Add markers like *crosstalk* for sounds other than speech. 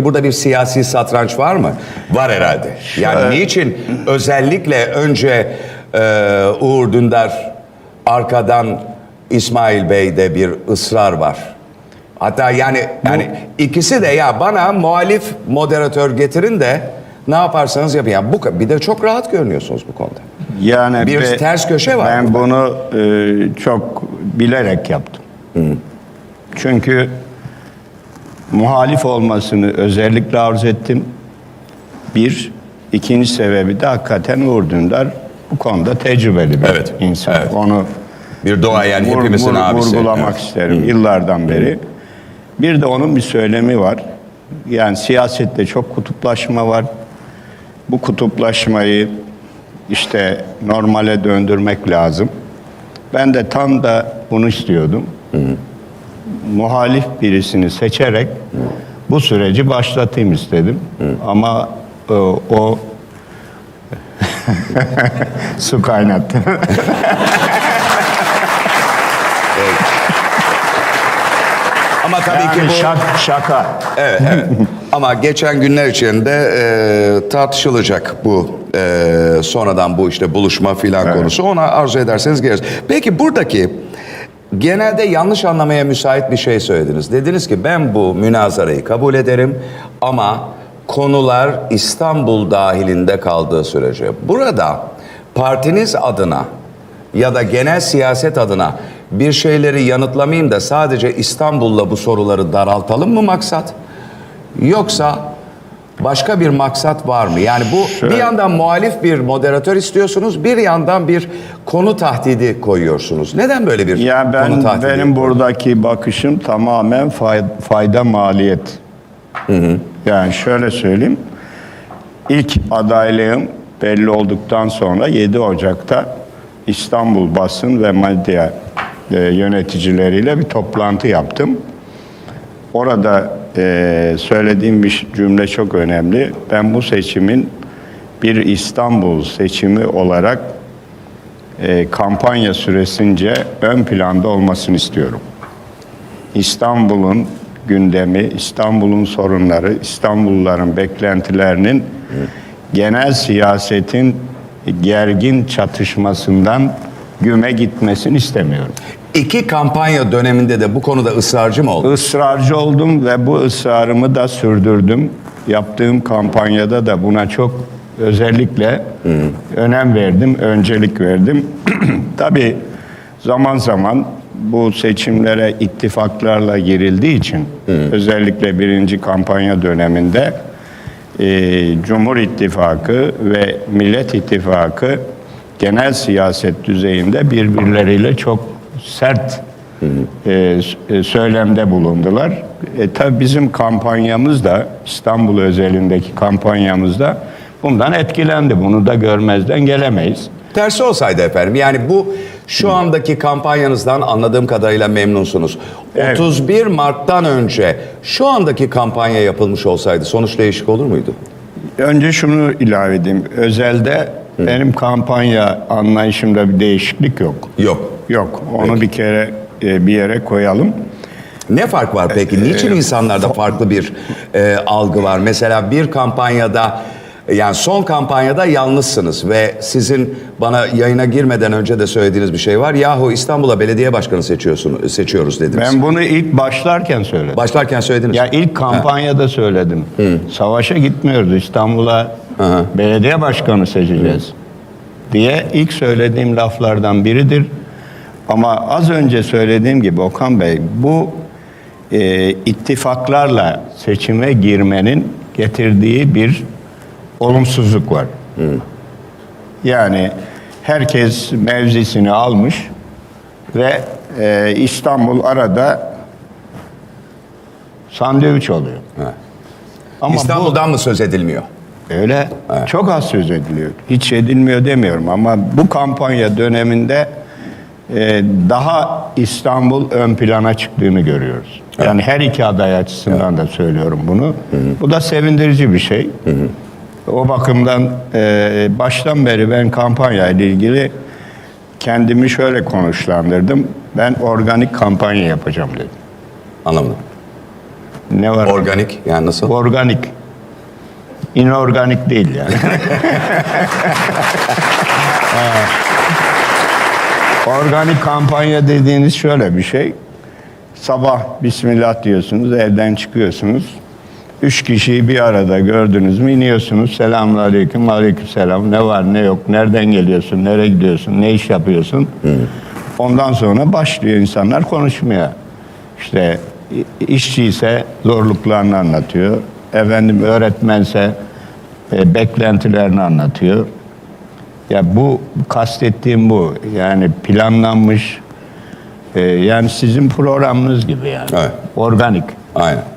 Burada bir siyasi satranç var mı? Var herhalde. Yani niçin özellikle önce e, Uğur Dündar arkadan İsmail Bey'de bir ısrar var. Hatta yani yani ikisi de ya bana muhalif moderatör getirin de ne yaparsanız yapın. Yani bu bir de çok rahat görünüyorsunuz bu konuda. Yani Bir be- ters köşe var Ben burada. bunu e, çok bilerek yaptım. Çünkü muhalif olmasını özellikle arzu ettim. Bir, ikinci sebebi de hakikaten Uğur Dündar bu konuda tecrübeli bir Evet, insan. evet. Onu Bir doğayan vur- hepimizin vur- abisi. vurgulamak Evet. isterim yıllardan beri. Bir de onun bir söylemi var. Yani siyasette çok kutuplaşma var. Bu kutuplaşmayı işte normale döndürmek lazım. Ben de tam da bunu istiyordum. Muhalif birisini seçerek bu süreci başlatayım istedim. Ama e, o *laughs* su kaynattı. Ama tabii ki Yani bu şak- şaka. Evet, evet. Ama geçen günler içinde e, tartışılacak bu e, sonradan bu işte buluşma filan konusu. Ona arzu ederseniz geliriz. Peki buradaki genelde yanlış anlamaya müsait bir şey söylediniz. Dediniz ki ben bu münazarayı kabul ederim ama konular İstanbul dahilinde kaldığı sürece. Burada partiniz adına ya da genel siyaset adına bir şeyleri yanıtlamayayım da sadece İstanbul'la bu soruları daraltalım mı maksat? Yoksa başka bir maksat var mı? Yani bu Şöyle- bir yandan muhalif bir moderatör istiyorsunuz, bir yandan bir konu tahdidi koyuyorsunuz. Neden böyle bir Ya konu ben tahdidi? benim buradaki bakışım tamamen fay- fayda maliyet. Yani şöyle söyleyeyim. İlk adaylığım belli olduktan sonra 7 Ocak'ta İstanbul basın ve medya e, yöneticileriyle bir toplantı yaptım. Orada e, söylediğim bir cümle çok önemli. Ben bu seçimin bir İstanbul seçimi olarak e, kampanya süresince ön planda olmasını istiyorum. İstanbul'un gündemi, İstanbul'un sorunları, İstanbulluların beklentilerinin genel siyasetin gergin çatışmasından güme gitmesini istemiyorum. İki kampanya döneminde de bu konuda ısrarcı mı oldu? Israrcı oldum ve bu ısrarımı da sürdürdüm. Yaptığım kampanyada da buna çok özellikle önem verdim, öncelik verdim. *clears throat* Tabii zaman zaman bu seçimlere ittifaklarla girildiği için özellikle birinci kampanya döneminde e, Cumhur İttifakı ve Millet İttifakı genel siyaset düzeyinde birbirleriyle çok sert e, e, söylemde bulundular. E, tabii bizim kampanyamız da İstanbul özelindeki kampanyamız da bundan etkilendi. Bunu da görmezden gelemeyiz. Tersi olsaydı efendim. Yani bu şu andaki kampanyanızdan anladığım kadarıyla memnunsunuz. Evet. 31 Mart'tan önce şu andaki kampanya yapılmış olsaydı sonuç değişik olur muydu? Önce şunu ilave edeyim. Özelde benim kampanya anlayışımda bir değişiklik yok. Yok. Yok. Onu bir kere e, bir yere koyalım. Ne fark var peki? Niçin insanlarda farklı bir e, algı var? Mesela bir kampanyada yani son kampanyada yalnızsınız ve sizin bana yayına girmeden önce de söylediğiniz bir şey var. Yahu İstanbul'a belediye başkanı seçiyorsun, seçiyoruz dediniz. Ben bunu ilk başlarken söyledim. Başlarken söylediniz. Ya ilk kampanyada söyledim. Savaşa gitmiyoruz İstanbul'a belediye başkanı seçeceğiz diye ilk söylediğim laflardan biridir. Ama az önce söylediğim gibi Okan Bey bu e, ittifaklarla seçime girmenin getirdiği bir olumsuzluk var. Yani herkes mevzisini almış ve e, İstanbul arada sandviç oluyor. Evet. Ama İstanbul'dan mı söz edilmiyor? bu öyle çok az söz ediliyor. Hiç edilmiyor demiyorum ama bu kampanya döneminde daha İstanbul ön plana çıktığını görüyoruz. Yani her iki aday açısından da söylüyorum bunu. Bu da sevindirici bir şey. O bakımdan e, baştan beri ben kampanya ile ilgili kendimi şöyle konuşlandırdım. Ben organik kampanya yapacağım dedim. Anlamadım. ne var? Organik yani nasıl? Organik. İnorganik değil yani. *laughs* *laughs* Organik kampanya dediğiniz şöyle bir şey. Sabah Bismillah diyorsunuz, evden çıkıyorsunuz. Üç kişiyi bir arada gördünüz mü iniyorsunuz. Selamun aleyküm, aleyküm selam. Ne var ne yok, nereden geliyorsun, nereye gidiyorsun, ne iş yapıyorsun. Ondan sonra başlıyor insanlar konuşmaya. İşte i- işçiyse zorluklarını anlatıyor. Efendim öğretmense e, beklentilerini anlatıyor. Ya bu kastettiğim bu. Yani planlanmış. e, yani sizin programınız gibi yani. Evet. Organik. Aynen.